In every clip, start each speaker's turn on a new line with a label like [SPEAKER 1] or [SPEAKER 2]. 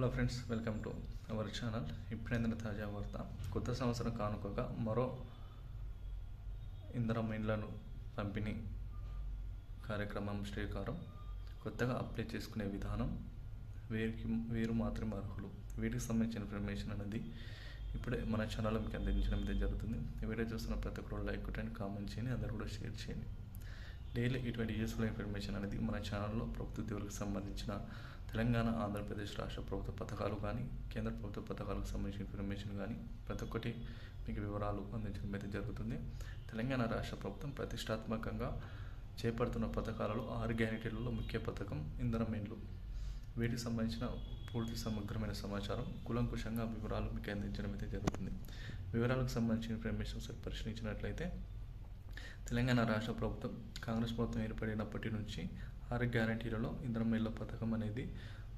[SPEAKER 1] Hello friends welcome to our channel. ఇప్పుడైందిన తాజా వార్త. కొత్త సంవత్సరం కానుకగా మరో ఇంధనం ఇండ్లను పంపిణీ కార్యక్రమం శ్రీకారం. కొత్తగా అప్లై చేసుకునే విధానం వీరికి వీరు మాత్రమే అర్హులు. వీటికి సంబంధించిన ఇన్ఫర్మేషన్ అనేది ఇప్పుడే మన ఛానల్ మీకు అందించడం అయితే జరుగుతుంది. వీడియో చూస్తున్న ప్రతి ఒక్కరు లైక్ కొట్టండి కామెంట్ చేయండి అందరూ కూడా షేర్ చేయండి. డైలీ ఇటువంటి యూస్ఫుల్ ఇన్ఫర్మేషన్ అనేది మన ఛానల్లో ప్రభుత్వ ఉద్యోగులకు సంబంధించిన తెలంగాణ ఆంధ్రప్రదేశ్ రాష్ట్ర ప్రభుత్వ పథకాలు కానీ కేంద్ర ప్రభుత్వ పథకాలకు సంబంధించిన ఇన్ఫర్మేషన్ కానీ ప్రతి ఒక్కటి మీకు వివరాలు అందించడం అయితే జరుగుతుంది. తెలంగాణ రాష్ట్ర ప్రభుత్వం ప్రతిష్టాత్మకంగా చేపడుతున్న పథకాలలో ఆరు గ్యారెంటీలలో ముఖ్య పథకం ఇంధనం ఇండ్లు వీటికి సంబంధించిన పూర్తి సమగ్రమైన సమాచారం కులంకుశంగా వివరాలు మీకు అందించడం అయితే జరుగుతుంది. వివరాలకు సంబంధించిన ఇన్ఫర్మేషన్ ఒకసారి పరిశీలించినట్లయితే తెలంగాణ రాష్ట్ర ప్రభుత్వం కాంగ్రెస్ ప్రభుత్వం ఏర్పడినప్పటి నుంచి ఆరు గ్యారంటీలలో ఇంద్రం ఇళ్ళ పథకం అనేది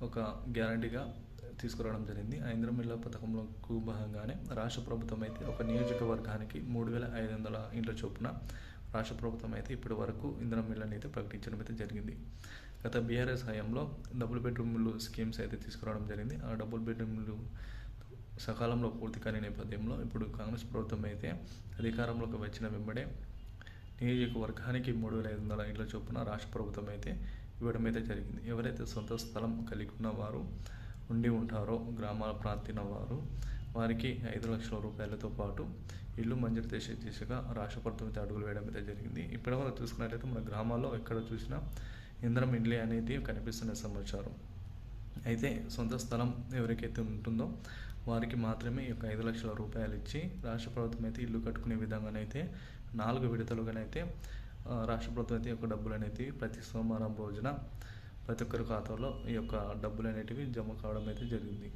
[SPEAKER 1] ఒక గ్యారంటీగా తీసుకురావడం జరిగింది. ఆ ఇంద్రం ఇళ్ళ పథకంలోకు భాగంగానే రాష్ట్ర ప్రభుత్వం అయితే ఒక నియోజకవర్గానికి మూడు వేల ఐదు వందల ఇండ్ల చొప్పున రాష్ట్ర ప్రభుత్వం అయితే ఇప్పటి వరకు ఇంధనం ఇళ్ళని అయితే ప్రకటించడం అయితే జరిగింది. గత బీఆర్ఎస్ హయాంలో డబుల్ బెడ్రూమ్లు స్కీమ్స్ అయితే తీసుకురావడం జరిగింది. ఆ డబుల్ బెడ్రూమ్లు సకాలంలో పూర్తి కాని నేపథ్యంలో ఇప్పుడు కాంగ్రెస్ ప్రభుత్వం అయితే అధికారంలోకి వచ్చిన వెంబడే నియోజకవర్గానికి మూడు వేల ఐదు వందల ఇళ్ళ చొప్పున రాష్ట్ర ప్రభుత్వం అయితే ఇవ్వడం అయితే జరిగింది. ఎవరైతే సొంత స్థలం కలిగి ఉన్నవారు ఉండి ఉంటారో గ్రామాల ప్రాంతిన వారు వారికి ఐదు లక్షల రూపాయలతో పాటు ఇల్లు మంజూరు చేసే దిశగా రాష్ట్ర ప్రభుత్వం అయితే అడుగులు వేయడం అయితే జరిగింది. ఇప్పటివరకు చూసుకున్నట్లయితే మన గ్రామాల్లో ఎక్కడ చూసినా ఇంధనం ఇండ్లే అనేది కనిపిస్తున్న సమాచారం. అయితే సొంత స్థలం ఎవరికైతే ఉంటుందో వారికి మాత్రమే ఈ యొక్క ఐదు లక్షల రూపాయలు ఇచ్చి రాష్ట్ర ప్రభుత్వం అయితే ఇల్లు కట్టుకునే విధంగానైతే నాలుగు విడతలుగానైతే రాష్ట్ర ప్రభుత్వం అయితే ఈ యొక్క డబ్బులు అనేది ప్రతి సోమవారం రోజున ప్రతి ఒక్కరి ఖాతాలో ఈ యొక్క డబ్బులు అనేటివి జమ కావడం అయితే జరిగింది.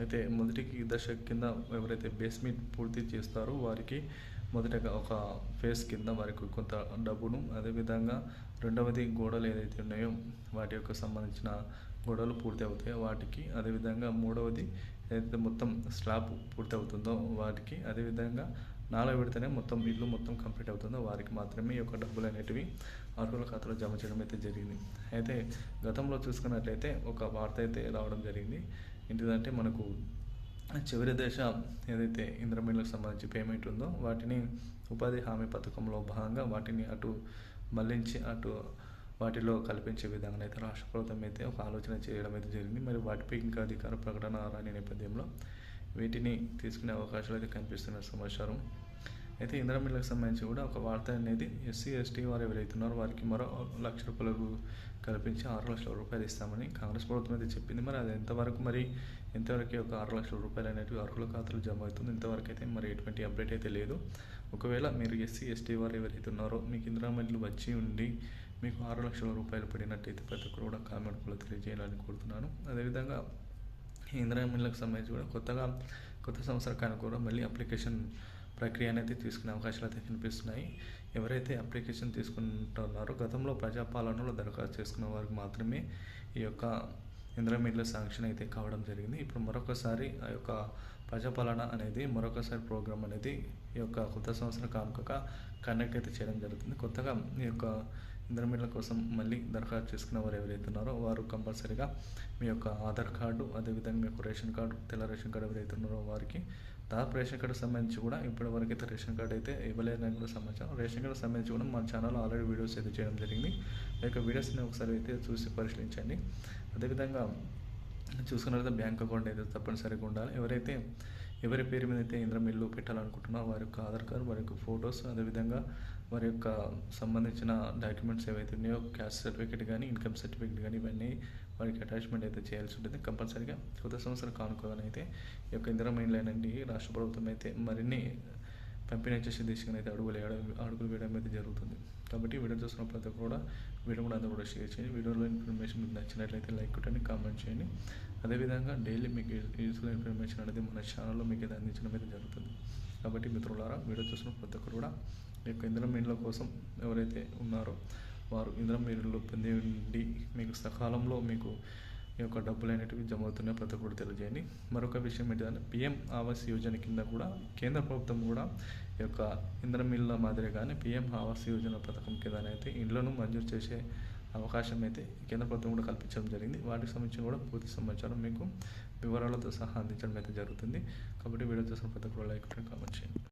[SPEAKER 1] అయితే మొదటికి దశ కింద ఎవరైతే బేస్మెంట్ పూర్తి చేస్తారో వారికి మొదటగా ఒక ఫేస్ కింద వారికి కొంత డబ్బును అదేవిధంగా రెండవది గోడలు ఏదైతే ఉన్నాయో వాటి యొక్క సంబంధించిన గోడలు పూర్తి అవుతాయో వాటికి అదేవిధంగా మూడవది ఏదైతే మొత్తం స్లాబ్ పూర్తి అవుతుందో వాటికి అదేవిధంగా నాలుగో విడతనే మొత్తం ఇల్లు మొత్తం కంప్లీట్ అవుతుందో వారికి మాత్రమే ఈ యొక్క డబ్బులు అనేటివి అర్హుల ఖాతాలో జమ చేయడం అయితే జరిగింది. అయితే గతంలో చూసుకున్నట్లయితే ఒక వార్త అయితే రావడం జరిగింది. ఏంటిదంటే మనకు చివరి దశ ఏదైతే ఇంద్రమీళ్ళకు సంబంధించి పేమెంట్ ఉందో వాటిని ఉపాధి హామీ పథకంలో భాగంగా వాటిని అటు మళ్ళించి అటు వాటిలో కల్పించే విధంగా అయితే రాష్ట్ర ప్రభుత్వం అయితే ఒక ఆలోచన చేయడం అయితే జరిగింది. మరి వాటిపై ఇంకా అధికార ప్రకటన రాని నేపథ్యంలో వీటిని తీసుకునే అవకాశాలు అయితే కనిపిస్తున్న సమాచారం అయితే ఇంద్రమిల్లకు సంబంధించి కూడా ఒక వార్త అనేది ఎస్సీ ఎస్టీ వారు ఎవరైతున్నారో వారికి మరో లక్ష రూపాయలకు కల్పించి ఆరు లక్షల రూపాయలు ఇస్తామని కాంగ్రెస్ ప్రభుత్వం అయితే చెప్పింది. మరి అది ఎంతవరకు మరి ఎంతవరకు ఒక ఆరు లక్షల రూపాయలు అనేవి అర్హుల ఖాతాలు జమ అవుతుంది? ఇంతవరకు అయితే మరి ఎటువంటి అప్డేట్ అయితే లేదు. ఒకవేళ మీరు ఎస్సీ ఎస్టీ వారు ఎవరైతే ఉన్నారో మీకు ఇందిరామిల్లు వచ్చి ఉండి మీకు ఆరు లక్షల రూపాయలు పడినట్టయితే ప్రతి ఒక్కరు కూడా కామెంట్ కూడా తెలియజేయాలని కోరుతున్నాను. అదేవిధంగా ఈ ఇంద్రమిల్లకు సంబంధించి కూడా కొత్తగా కొత్త సంవత్సరానికి కూడా మళ్ళీ అప్లికేషన్ ప్రక్రియ అనేది తీసుకునే అవకాశాలు అయితే కనిపిస్తున్నాయి. ఎవరైతే అప్లికేషన్ తీసుకుంటున్నారో గతంలో ప్రజాపాలనలో దరఖాస్తు చేసుకున్న వారికి మాత్రమే ఈ యొక్క ఇంద్రమిల్లు శాంక్షన్ అయితే కావడం జరిగింది. ఇప్పుడు మరొకసారి ఆ యొక్క ప్రజాపాలన అనేది మరొకసారి ప్రోగ్రామ్ అనేది ఈ యొక్క కొత్త సంవత్సరం కానుకగా కనెక్ట్ అయితే చేయడం జరుగుతుంది. కొత్తగా ఈ యొక్క ఇంద్రమిళ్ళ కోసం మళ్ళీ దరఖాస్తు చేసుకున్న వారు ఎవరైతే ఉన్నారో వారు కంపల్సరీగా మీ యొక్క ఆధార్ కార్డు అదేవిధంగా మీ యొక్క రేషన్ కార్డు తెల్ల రేషన్ కార్డు ఎవరైతే ఉన్నారో వారికి దాదాపు రేషన్ కార్డు సంబంధించి కూడా ఇప్పటి వరకు అయితే రేషన్ కార్డు అయితే ఇవ్వలేదని కూడా సమాచారం. రేషన్ కార్డు సంబంధించి కూడా మన ఛానల్లో ఆల్రెడీ వీడియోస్ అయితే చేయడం జరిగింది. ఆ యొక్క వీడియోస్ని ఒకసారి అయితే చూసి పరిశీలించండి. అదేవిధంగా చూసుకున్నట్లయితే బ్యాంక్ అకౌంట్ అయితే తప్పనిసరిగా ఉండాలి. ఎవరైతే ఎవరి పేరు మీద అయితే ఇంద్రం ఇల్లు పెట్టాలనుకుంటున్నారో వారి యొక్క ఆధార్ కార్డు వారి యొక్క ఫొటోస్ అదేవిధంగా వారి యొక్క సంబంధించిన డాక్యుమెంట్స్ ఏవైతే ఉన్నాయో క్యాస్ట్ సర్టిఫికేట్ కానీ ఇన్కమ్ సర్టిఫికేట్ కానీ ఇవన్నీ వారికి అటాచ్మెంట్ అయితే చేయాల్సి ఉంటుంది. కంపల్సరీగా కొత్త సంవత్సరం కానుకోవాలని అయితే ఈ యొక్క ఇంద్రం మైండ్ నుండి రాష్ట్ర ప్రభుత్వం అయితే మరిన్ని పంపిణీ చేసే దిశగా అయితే అడుగులు వేయడం అడుగులు వేయడం అయితే జరుగుతుంది. కాబట్టి వీడియో చూసిన ప్రతి ఒక్కరు కూడా వీడియో కూడా అందరూ కూడా షేర్ చేయండి. వీడియోలో ఇన్ఫర్మేషన్ మీకు నచ్చినట్లయితే లైక్ కొట్టండి కామెంట్ చేయండి. అదేవిధంగా డైలీ మీకు యూస్ఫుల్ ఇన్ఫర్మేషన్ అనేది మన ఛానల్లో మీకు ఇది అందించడం అయితే జరుగుతుంది. కాబట్టి మిత్రులారా వీడియో చూసిన ప్రతి ఒక్కరు కూడా ఈ యొక్క ఇంధనం మీన్ల కోసం ఎవరైతే ఉన్నారో వారు ఇంధనం మీన్లు పొంది మీకు సకాలంలో మీకు ఈ యొక్క డబ్బులు అనేటివి జమ అవుతున్నాయి ప్రతి ఒక్కరు తెలియజేయండి. మరొక విషయం ఏంటంటే పిఎం ఆవాస్ యోజన కింద కూడా కేంద్ర ప్రభుత్వం కూడా ఈ యొక్క ఇంధనం మిల్ల మాదిరిగానే పిఎం ఆవాస్ యోజన పథకం కింద అయితే ఇండ్లను మంజూరు చేసే అవకాశం అయితే కేంద్ర ప్రభుత్వం కూడా కల్పించడం జరిగింది. వాటికి సంబంధించిన కూడా పూర్తి సమాచారం మీకు వివరాలతో సహా అందించడం అయితే జరుగుతుంది. కాబట్టి వీడియో చూసిన ప్రతి ఒక్కరు లైక్ కామెంట్ చేయండి.